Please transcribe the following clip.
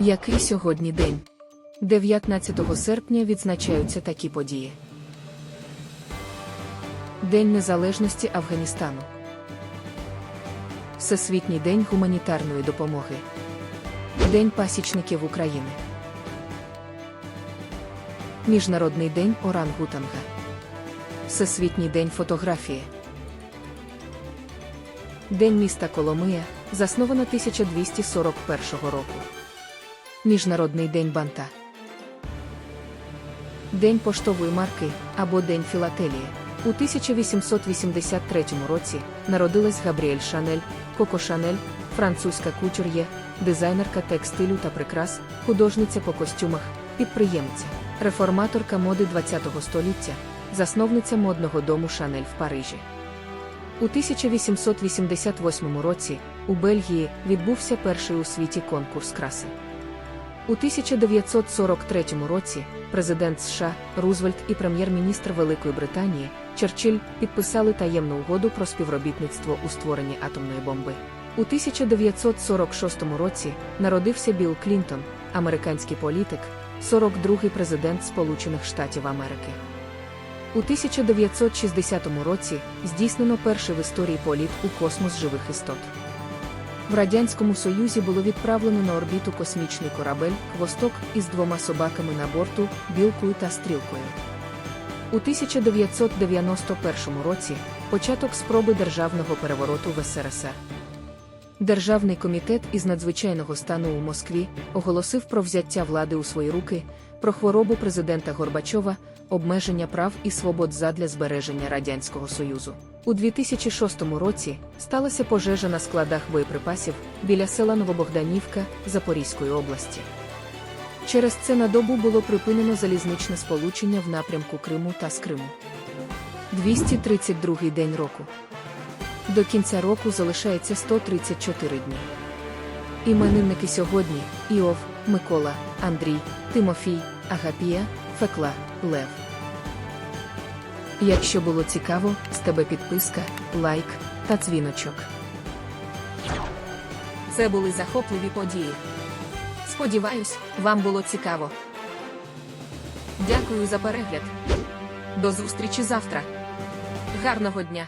Який сьогодні день? 19 серпня відзначаються такі події. День Незалежності Афганістану. Всесвітній день гуманітарної допомоги. День пасічників України. Міжнародний день орангутанга. Всесвітній день фотографії. День міста Коломия, засновано 1241 року. Міжнародний день банта. День поштової марки або День філателії. У 1883 році народилась Габріель Шанель, Коко Шанель, французька кутюр'є, дизайнерка текстилю та прикрас, художниця по костюмах, підприємця, реформаторка моди ХХ століття, засновниця модного дому Шанель в Парижі. У 1888 році у Бельгії відбувся перший у світі конкурс краси. У 1943 році президент США Рузвельт і прем'єр-міністр Великої Британії Черчилль підписали таємну угоду про співробітництво у створенні атомної бомби. У 1946 році народився Білл Клінтон, американський політик, 42-й президент Сполучених Штатів Америки. У 1960 році здійснено перший в історії політ у космос живих істот. В Радянському Союзі було відправлено на орбіту космічний корабель Хвосток із двома собаками на борту, білкою та стрілкою. У 1991 році початок спроби державного перевороту в СРСР. Державний комітет із надзвичайного стану у Москві оголосив про взяття влади у свої руки, про хворобу президента Горбачова, обмеження прав і свобод задля збереження Радянського Союзу. У 2006 році сталася пожежа на складах боєприпасів біля села Новобогданівка Запорізької області. Через це на добу було припинено залізничне сполучення в напрямку Криму та з Криму. 232 день року. До кінця року залишається 134 дні. Іменинники сьогодні Іов, Микола, Андрій, Тимофій, Агапія, Фекла, Лев. Якщо було цікаво, з тебе підписка, лайк та дзвіночок. Це були захопливі події. Сподіваюсь, вам було цікаво. Дякую за перегляд. До зустрічі завтра. Гарного дня!